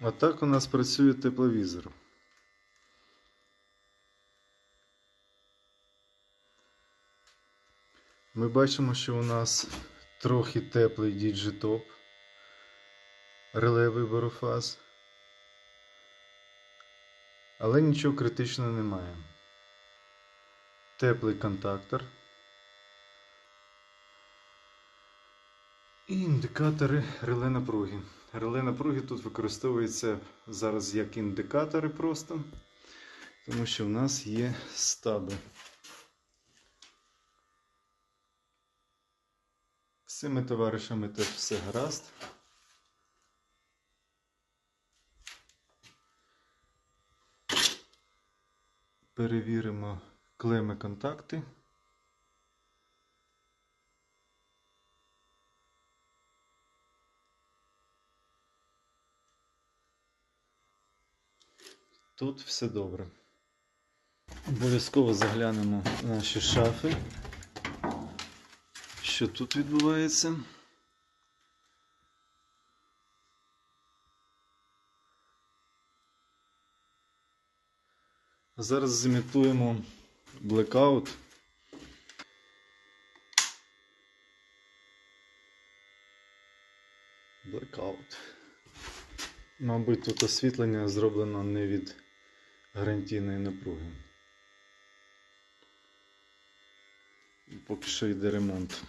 Отак у нас працює тепловізор. Ми бачимо, що у нас трохи теплий діджитоп, реле вибору. Але нічого критичного немає. Теплий контактор. І індикатори реле напруги. Реле напруги тут використовується зараз як індикатори просто, тому що в нас є стаби. З цими товаришами теж все гаразд. Перевіримо клеми контакти. Тут все добре. Обов'язково заглянемо в наші шафи. Що тут відбувається? Зараз зімітуємо блекаут. Блекаут. Мабуть, тут освітлення зроблено не від гарантійної напруги. Поки що йде ремонт.